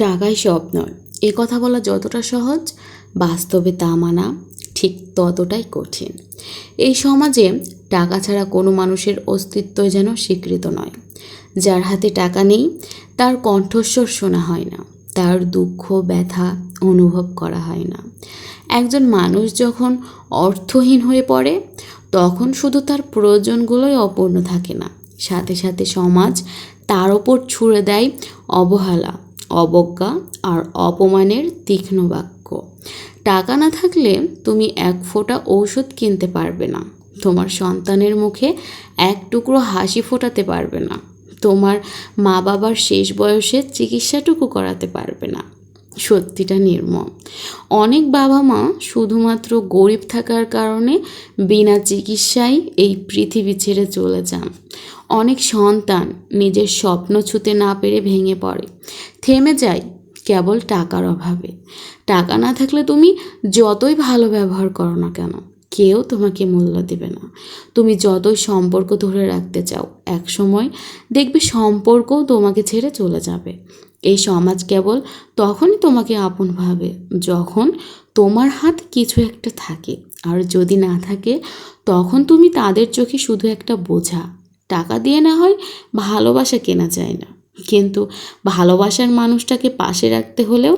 টাকাই সব নয়। এ কথা বলা যতটা সহজ, বাস্তবে তা মানা ঠিক ততটাই কঠিন। এই সমাজে টাকা ছাড়া কোনো মানুষের অস্তিত্ব যেন স্বীকৃত নয়। যার হাতে টাকা নেই, তার কণ্ঠস্বর শোনা হয় না, তার দুঃখ, ব্যথা অনুভব করা হয় না। একজন মানুষ যখন অর্থহীন হয়ে পড়ে, তখন শুধু তার প্রয়োজনগুলোই অপূর্ণ থাকে না। সাথে সাথে সমাজ তার ওপর ছুড়ে দেয় অবহেলা। অবজ্ঞা আর অপমানের তীক্ষ্ণ বাক্য। টাকা না থাকলে তুমি এক ফোঁটা ঔষধ কিনতে পারবে না। তোমার সন্তানের মুখে এক টুকরো হাসি ফোটাতে পারবে না। তোমার মা বাবার শেষ বয়সে চিকিৎসাটুকু করাতে পারবে না। সত্যিটা নির্মম। অনেক বাবা মা শুধুমাত্র গরিব থাকার কারণে বিনা চিকিৎসায় এই পৃথিবী ছেড়ে চলে যান। অনেক সন্তান নিজের স্বপ্ন ছুতে না পেরে ভেঙে পড়ে। থেমে যায় কেবল টাকার অভাবে। টাকা না থাকলে তুমি যতই ভালো ব্যবহার করো না কেন, কেউ তোমাকে মূল্য দেবে না। তুমি যতই সম্পর্ক ধরে রাখতে চাও এক সময় দেখবে সম্পর্কও তোমাকে ছেড়ে চলে যাবে। এই সমাজ কেবল তখনই তোমাকে আপন ভাবে যখন তোমার হাত কিছু একটা থাকে, আর যদি না থাকে, তখন তুমি তাদের চোখে শুধু একটা বোঝা। টাকা দিয়ে না হয় ভালোবাসা কেনা যায় না। কিন্তু ভালোবাসার মানুষটাকে পাশে রাখতে হলেও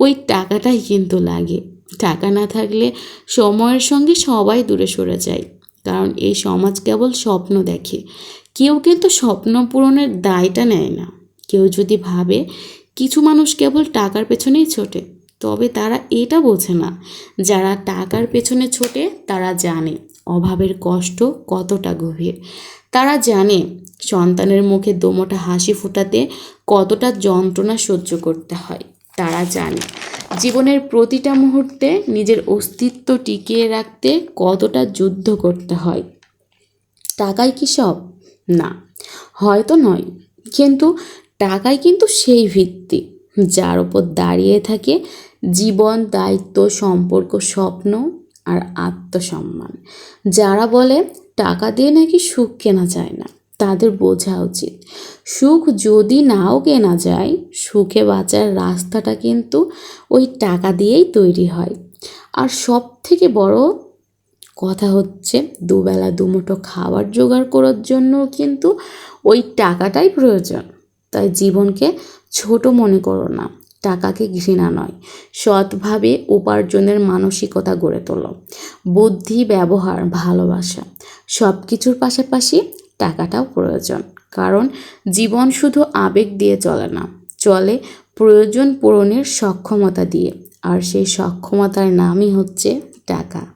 ওই টাকাটাই কিন্তু লাগে। টাকা না থাকলে সময়ের সঙ্গে সবাই দূরে সরে যায়, কারণ এই সমাজ কেবল স্বপ্ন দেখে। কেউ কিন্তু স্বপ্ন পূরণের দায়টা নেয় না। কেউ যদি ভাবে কিছু মানুষ কেবল টাকার পেছনেই ছোটে, তবে তারা এটা বোঝে না, যারা টাকার পেছনে ছোটে তারা জানে অভাবের কষ্ট কতটা গভীর। তারা জানে সন্তানের মুখে দোমোটা হাসি ফোটাতে কতটা যন্ত্রণা সহ্য করতে হয়। তারা জানে জীবনের প্রতিটা মুহূর্তে নিজের অস্তিত্ব টিকিয়ে রাখতে কতটা যুদ্ধ করতে হয়। টাকাই কি সব? না, হয়তো নয়। কিন্তু টাকাই কিন্তু সেই ভিত্তি যার ওপর দাঁড়িয়ে থাকে জীবন, দায়িত্ব, সম্পর্ক, স্বপ্ন আর আত্মসম্মান। যারা বলে টাকা দিয়ে নাকি সুখ কেনা যায় না, তাদের বোঝা উচিত। সুখ যদি নাও কেনা যায়, সুখে বাঁচার রাস্তাটা কিন্তু ওই টাকা দিয়েই তৈরি হয়। আর সব থেকে বড় কথা হচ্ছে, দুবেলা দুমুঠো খাবার জোগাড় করার জন্য কিন্তু ওই টাকাটাই প্রয়োজন। তাই জীবনকে ছোট মনে করো না, টাকাকে ঘৃণা নয়, সৎভাবে উপার্জনের মানসিকতা গড়ে তোলো। বুদ্ধি, ব্যবহার, ভালোবাসা। সব কিছুর পাশাপাশি টাকাটাও প্রয়োজন। কারণ জীবন শুধু আবেগ দিয়ে চলে না, চলে প্রয়োজন পূরণের সক্ষমতা দিয়ে। আর সেই সক্ষমতার নামই হচ্ছে টাকা।